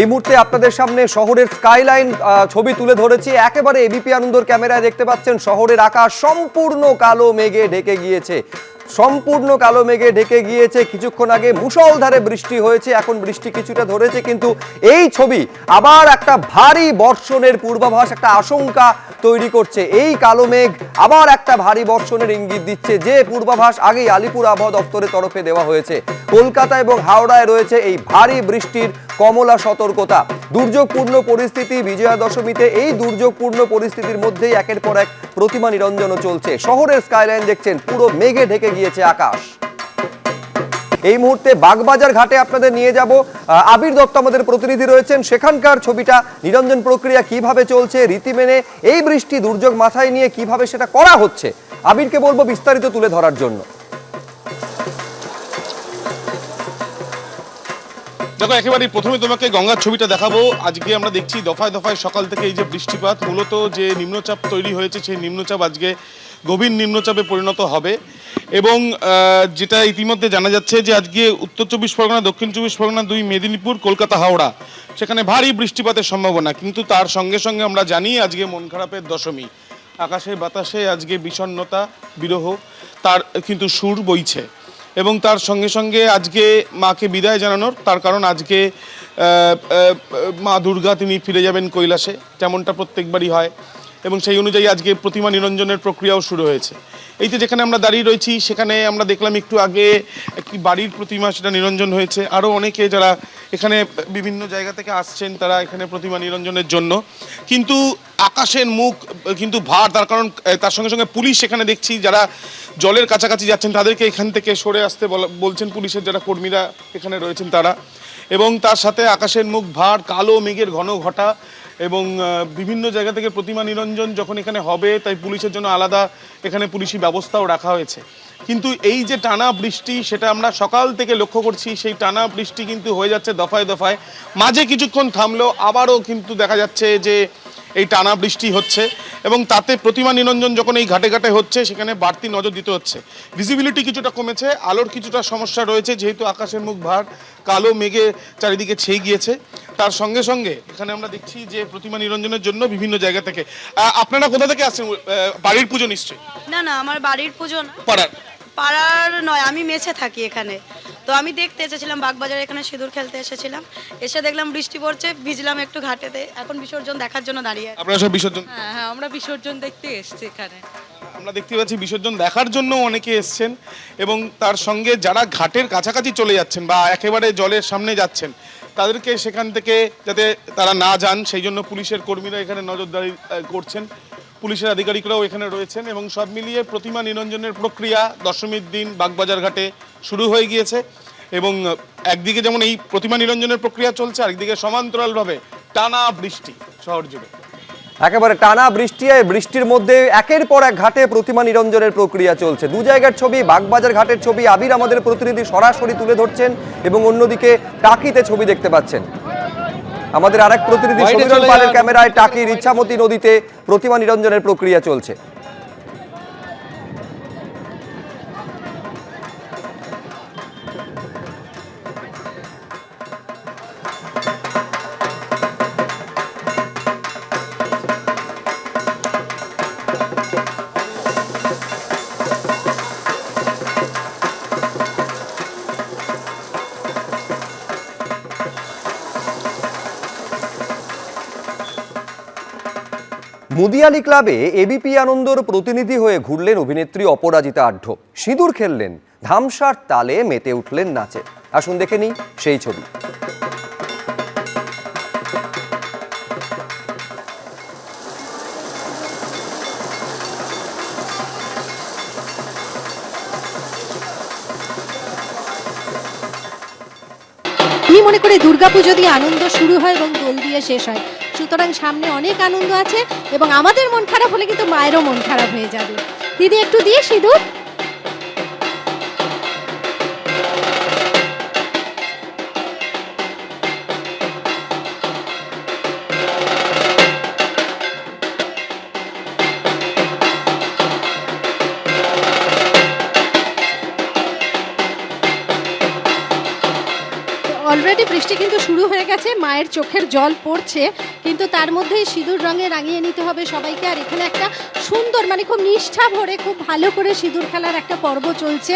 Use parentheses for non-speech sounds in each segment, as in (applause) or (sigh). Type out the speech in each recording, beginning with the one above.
এই মুহূর্তে আপনাদের সামনে শহরের স্কাইলাইন ছবি তুলে ধরেছি। একেবারে এবিপি আনন্দর ক্যামেরায় দেখতে পাচ্ছেন শহরের আকাশ সম্পূর্ণ কালো, মেঘে ঢেকে গিয়েছে। সম্পূর্ণ কালো মেঘে ঢেকে গিয়েছে। কিছুক্ষণ আগে মুষলধারে বৃষ্টি হয়েছে, এখন বৃষ্টি কিছুটা ধরেছে, কিন্তু এই ছবি আবার একটা ভারী বর্ষণের পূর্বাভাস, একটা আশঙ্কা তৈরি করছে। এই কালো মেঘ আবার একটা ভারী বর্ষণের ইঙ্গিত দিচ্ছে, যে পূর্বাভাস আগেই আলিপুর আবহাওয়া দপ্তরের তরফে দেওয়া হয়েছে। কলকাতা এবং হাওড়ায় রয়েছে এই ভারী বৃষ্টির কমলা সতর্কতা। দুর্যোগপূর্ণ পরিস্থিতি বিজয়া দশমীতে এই দুর্যোগপূর্ণ পরিস্থিতির মধ্যেই একের পর এক প্রতিমা নিরঞ্জনও চলছে। শহরের স্কাইলাইন দেখছেন, পুরো মেঘে ঢেকে গিয়েছে আকাশ। এই মুহূর্তে বাগবাজার ঘাটে আপনাদের নিয়ে যাব। আবির দত্ত আমাদের প্রতিনিধি রয়েছেন। সেখানকার ছবিটা, নিরঞ্জন প্রক্রিয়া কীভাবে চলছে, রীতি মেনে, এই বৃষ্টি দুর্যোগ মাথায় নিয়ে কীভাবে সেটা করা হচ্ছে, আবিরকে বলব বিস্তারিত তুলে ধরার জন্য। দেখো, একেবারেই প্রথমে তোমাকে গঙ্গার ছবিটা দেখাবো। আজকে আমরা দেখছি দফায় দফায় সকাল থেকে এই যে বৃষ্টিপাত, মূলত যে নিম্নচাপ তৈরি হয়েছে, সেই নিম্নচাপ আজকে গভীর নিম্নচাপে পরিণত হবে। এবং যেটা ইতিমধ্যে জানা যাচ্ছে যে আজকে উত্তর চব্বিশ পরগনা, দক্ষিণ চব্বিশ পরগনা দুই মেদিনীপুর, কলকাতা, হাওড়া, সেখানে ভারী বৃষ্টিপাতের সম্ভাবনা। কিন্তু তার সঙ্গে সঙ্গে আমরা জানি আজকে মন খারাপের দশমী। আকাশে বাতাসে আজকে বিষণ্ণতা, বিরহ, তার কিন্তু সুর বইছে। এবং তার সঙ্গে সঙ্গে আজকে মাকে বিদায় জানানোর, তার কারণ আজকে মা দুর্গা তিনি ফিরে যাবেন কৈলাসে। যেমনটা প্রত্যেকবারই হয়। এবং সেই অনুযায়ী আজকে প্রতিমা নিরঞ্জনের প্রক্রিয়াও শুরু হয়েছে। এই যে যেখানে আমরা দাঁড়িয়ে রয়েছি, সেখানে আমরা দেখলাম একটু আগে একটি বাড়ির প্রতিমা সেটা নিরঞ্জন হয়েছে। আরও অনেকে যারা এখানে বিভিন্ন জায়গা থেকে আসছেন, তারা এখানে প্রতিমা নিরঞ্জনের জন্য। কিন্তু আকাশের মুখ, কিন্তু ভার, তার কারণ তার সঙ্গে সঙ্গে পুলিশ এখানে দেখছি, যারা জলের কাছাকাছি যাচ্ছেন, তাদেরকে এখান থেকে সরে আসতে বলা- বলছেন পুলিশের যারা কর্মীরা এখানে রয়েছেন, তারা। এবং তার সাথে আকাশের মুখ ভার, কালো মেঘের ঘন ঘটা এবং বিভিন্ন জায়গা থেকে প্রতিমা নিরঞ্জন যখন এখানে হবে, তাই পুলিশের জন্য আলাদা এখানে পুলিশি ব্যবস্থাও রাখা হয়েছে। কিন্তু এই যে টানা বৃষ্টি, সেটা আমরা সকাল থেকে লক্ষ্য করছি, সেই টানা বৃষ্টি কিন্তু হয়ে যাচ্ছে দফায় দফায়। মাঝে কিছুক্ষণ থামলেও আবারও কিন্তু দেখা যাচ্ছে যে এই টানা বৃষ্টি হচ্ছে এবং তাতে প্রতিমা নিরঞ্জন যখন এই ঘাটে ঘাটে হচ্ছে সেখানে বাড়তি নজর দিতে হচ্ছে। ভিজিবিলিটি কিছুটা কমেছে আলোর কিছুটা সমস্যা রয়েছে যেহেতু আকাশের মুখ ভার কালো মেঘে চারিদিকে ছেয়ে গিয়েছে। তার সঙ্গে সঙ্গে এখানে আমরা দেখছি যে প্রতিমা নিরঞ্জনের জন্য বিভিন্ন জায়গা থেকে। আপনারা কোথা থেকে আসছেন? বাড়ির পুজো নিশ্চয়ই? না না আমার বাড়ির পুজো না। পাড়ার। পাড়ার নয় আমি মেছে থাকি এখানে। তো আমি দেখতে এসেছিলাম বাগবাজারে এখানে সিঁদুর খেলতে এসেছিলাম। এসে দেখলাম বৃষ্টি পড়ছে ভিজলাম একটু ঘাটেতে। এখন বিসর্জন দেখার জন্য দাঁড়িয়ে আছি। আপনারা সব বিসর্জন হ্যাঁ হ্যাঁ আমরা বিসর্জন দেখতে এসেছি এখানে। আমরা দেখতে পাচ্ছি বিসর্জন দেখার জন্য অনেকে এসছেন এবং তার সঙ্গে যারা ঘাটের কাছাকাছি চলে যাচ্ছেন বা একেবারে জলের সামনে যাচ্ছেন তাদেরকে সেখান থেকে যাতে তারা না যান সেই জন্য পুলিশের কর্মীরা এখানে নজরদারি আহ, করছেন। পুলিশের আধিকারিকরাও এখানে রয়েছেন এবং সব মিলিয়ে প্রতিমা নিরঞ্জনের প্রক্রিয়া দশমীর দিন বাগবাজার ঘাটে শুরু হয়ে গিয়েছে এবং একদিকে যেমন এই প্রতিমা নিরঞ্জনের প্রক্রিয়া চলছে, আরেকদিকে সমান্তরালভাবে টানা বৃষ্টি শহর জুড়ে। একেবারে টানা বৃষ্টি বৃষ্টির মধ্যে একের পর এক ঘাটে প্রতিমা নিরঞ্জনের প্রক্রিয়া চলছে। দু জায়গার ছবি, বাগবাজার ঘাটের ছবি, আবির আমাদের প্রতিনিধি সরাসরি তুলে ধরছেন এবং অন্যদিকে টাকিতে ছবি দেখতে পাচ্ছেন। আমাদের আরেক প্রতিনিধি সমীরণ পালের ক্যামেরায় টাকির ইচ্ছামতি নদীতে প্রতিমা নিরঞ্জনের প্রক্রিয়া চলছে। মুদিয়ালি ক্লাবে এবিপি আনন্দর প্রতিনিধি হয়ে ঘুরলেন অভিনেত্রী অপরাজিতা আঢ্য সিঁদুর খেললেন, ধামসার তালে মেতে উঠলেন নাচে। আসুন দেখে নিই সেই ছবি। মনে করি দুর্গাপুজো দিয়ে আনন্দ শুরু হয় এবং দোল দিয়ে শেষ হয়। সুতরাং সামনে অনেক আনন্দ আছে এবং আমাদের মন খারাপ হলে কিন্তু মায়েরও মন খারাপ হয়ে যাবে। দিদি, একটু দিয়ে সিঁদুর। অলরেডি বৃষ্টি কিন্তু শুরু হয়ে গেছে, মায়ের চোখের জল পড়ছে, কিন্তু তার মধ্যেই সিঁদুর রঙে রাঙিয়ে নিতে হবে সবাইকে। আর এখানে একটা সুন্দর মানে খুব নিষ্ঠা ভরে, খুব ভালো করে সিঁদুর খেলার একটা পর্ব চলছে।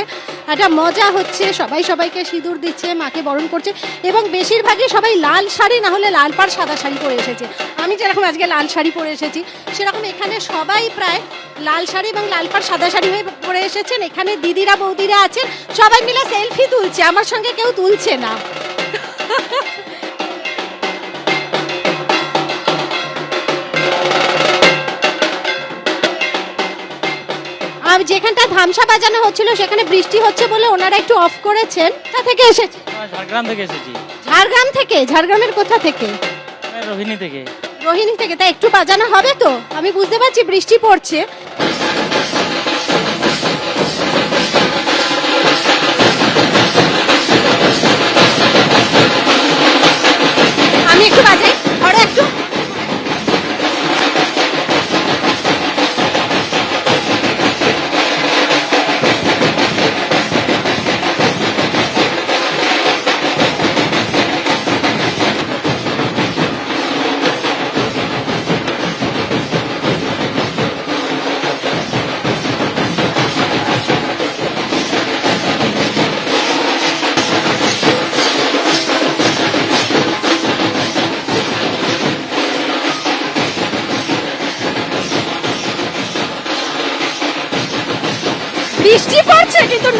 একটা মজা হচ্ছে, সবাই সবাইকে সিঁদুর দিচ্ছে, মাকে বরণ করছে, এবং বেশিরভাগই সবাই লাল শাড়ি, না হলে লাল পাড় সাদা শাড়ি পরে এসেছে। আমি যেরকম আজকে লাল শাড়ি পরে এসেছি, সেরকম এখানে সবাই প্রায় লাল শাড়ি এবং লাল পাড় সাদা শাড়ি হয়ে পরে এসেছেন। এখানে দিদিরা, বৌদিরা আছেন, সবাই মিলে সেলফি তুলছে, আমার সঙ্গে কেউ তুলছে না। (laughs) আর যেখানটা ধামসা বাজানো হচ্ছিল সেখানে বৃষ্টি হচ্ছে বলে ওনারা একটু অফ করেছেন। কোথা থেকে এসেছে। ঝাড়গ্রাম থেকে এসেছি। ঝাড়গ্রাম থেকে? ঝাড়গ্রামের কোথা থেকে? রোহিণী থেকে। রোহিণী থেকে। তা একটু বাজানো হবে তো? আমি বুঝতে পারছি বৃষ্টি পড়ছে।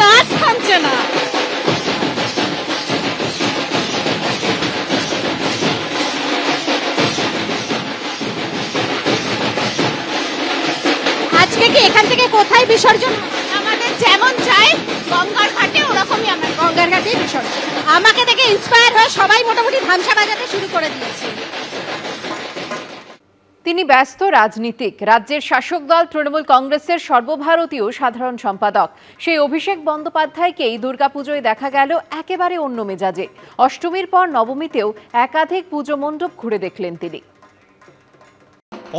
নাচ থামছে না। আজকে কি এখান থেকে কোথায় বিসর্জন? আমাদের যেমন চাই, গঙ্গার ঘাটে ওরকমই আমরা গঙ্গার ঘাটে বিসর্জন। আমাকে দেখে ইন্সপায়ার হয়ে সবাই মোটামুটি ধামসা বাজাতে শুরু করে দিয়েছে। তিনি ব্যস্ত রাজনীতিক। রাজ্যের শাসক দল তৃণমূল কংগ্রেসের সর্বভারতীয় সাধারণ সম্পাদক। সেই অভিষেক বন্দ্যোপাধ্যায়কেই দুর্গাপুজোয় দেখা গেল একেবারে অন্য মেজাজে। অষ্টমীর পর নবমীতেও একাধিক পুজো মণ্ডপ ঘুরে দেখলেন তিনি।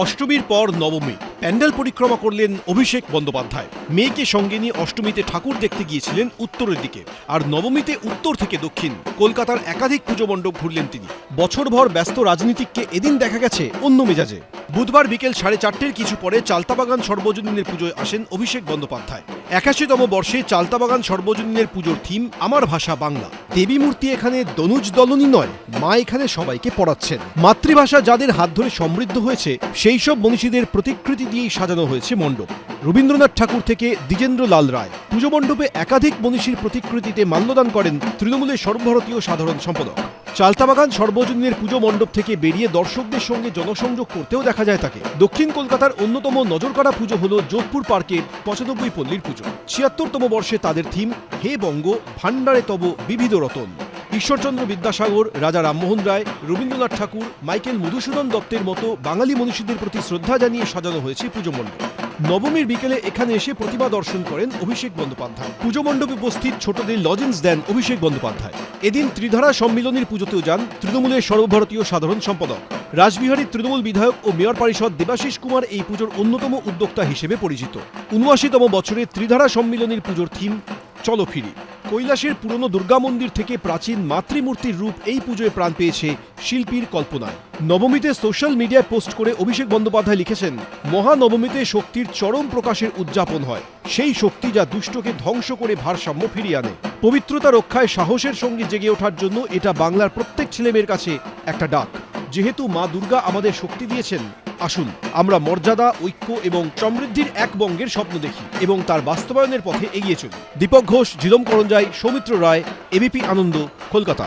অষ্টমীর পর নবমী। প্যান্ডেল পরিক্রমা করলেন অভিষেক বন্দ্যোপাধ্যায়। মেয়েকে সঙ্গে নিয়ে অষ্টমীতে ঠাকুর দেখতে গিয়েছিলেন উত্তরের দিকে আর নবমীতে উত্তর থেকে দক্ষিণ। কলকাতার একাধিক পুজো মণ্ডপ ঘুরলেন তিনি। বছরভর ব্যস্ত রাজনীতিককে এদিন দেখা গেছে অন্য মেজাজে। বুধবার বিকেল সাড়ে চারটের কিছু পরে চালতাবাগান সর্বজনীনের পুজোয় আসেন অভিষেক বন্দ্যোপাধ্যায়। একাশিতম বর্ষে চালতাবাগান সর্বজনীনের পুজোর থিম, আমার ভাষা বাংলা। দেবী মূর্তি এখানে দনুজ দলনী নয়, মা এখানে সবাইকে পড়াচ্ছেন। মাতৃভাষা যাদের হাত ধরে সমৃদ্ধ হয়েছে, সেই সব মনীষীদের প্রতিকৃতি দিয়েই সাজানো হয়েছে মণ্ডপ। রবীন্দ্রনাথ ঠাকুর থেকে দ্বিজেন্দ্র লাল রায়। পুজো মণ্ডপে একাধিক মনীষীর প্রতিকৃতিতে মাল্যদান করেন তৃণমূলের সর্বভারতীয় সাধারণ সম্পাদক। চালতাবাগান সর্বজনীনের পুজো মণ্ডপ থেকে বেরিয়ে দর্শকদের সঙ্গে জনসংযোগ করতেও দেখা যায় তাকে। দক্ষিণ কলকাতার অন্যতম নজরকাড়া পুজো হল যোধপুর পার্কের পঁচানব্বই পল্লীর পুজো। ছিয়াত্তরতম বর্ষে তাদের থিম, হে বঙ্গ, ভাণ্ডারে তব বিবিধ রতন। ঈশ্বরচন্দ্র বিদ্যাসাগর, রাজা রামমোহন রায়, রবীন্দ্রনাথ ঠাকুর, মাইকেল মধুসূদন দত্তের মতো বাঙালি মনীষীদের প্রতি শ্রদ্ধা জানিয়ে সাজানো হয়েছে পুজো মণ্ডপ। নবমীর বিকেলে এখানে এসে প্রতিমা দর্শন করেন অভিষেক বন্দ্যোপাধ্যায়। পুজো মণ্ডপে উপস্থিত ছোটদের লজেন্স দেন অভিষেক বন্দ্যোপাধ্যায়। এদিন ত্রিধারা সম্মিলনীর পুজোতেও যান তৃণমূলের সর্বভারতীয় সাধারণ সম্পাদক। রাসবিহারীর তৃণমূল বিধায়ক ও মেয়র পরিষদ দেবাশিস কুমার এই পুজোর অন্যতম উদ্যোক্তা হিসেবে পরিচিত। উনআশিতম বছরে ত্রিধারা সম্মিলনীর পুজোর থিম, চলো ফিরি। কৈলাসের পুরনো দুর্গা মন্দির থেকে প্রাচীন মাতৃমূর্তির রূপ এই পুজোয় প্রাণ পেয়েছে শিল্পীর কল্পনায়। নবমীতে সোশ্যাল মিডিয়ায় পোস্ট করে অভিষেক বন্দ্যোপাধ্যায় লিখেছেন, মহানবমীতে শক্তির চরম প্রকাশের উদযাপন হয়। সেই শক্তি যা দুষ্টকে ধ্বংস করে ভারসাম্য ফিরিয়ে আনে। পবিত্রতা রক্ষায় সাহসের সঙ্গে জেগে ওঠার জন্য এটা বাংলার প্রত্যেক ছেলেমেয়ের কাছে একটা ডাক। যেহেতু মা দুর্গা আমাদের শক্তি দিয়েছেন আসুন, আমরা মর্যাদা, ঐক্য এবং সমৃদ্ধির এক বঙ্গের স্বপ্ন দেখি এবং তার বাস্তবায়নের পথে এগিয়ে চলি। দীপক ঘোষ জিলম করঞ্জাই, সৌমিত্র রায়, এবিপি আনন্দ, কলকাতা।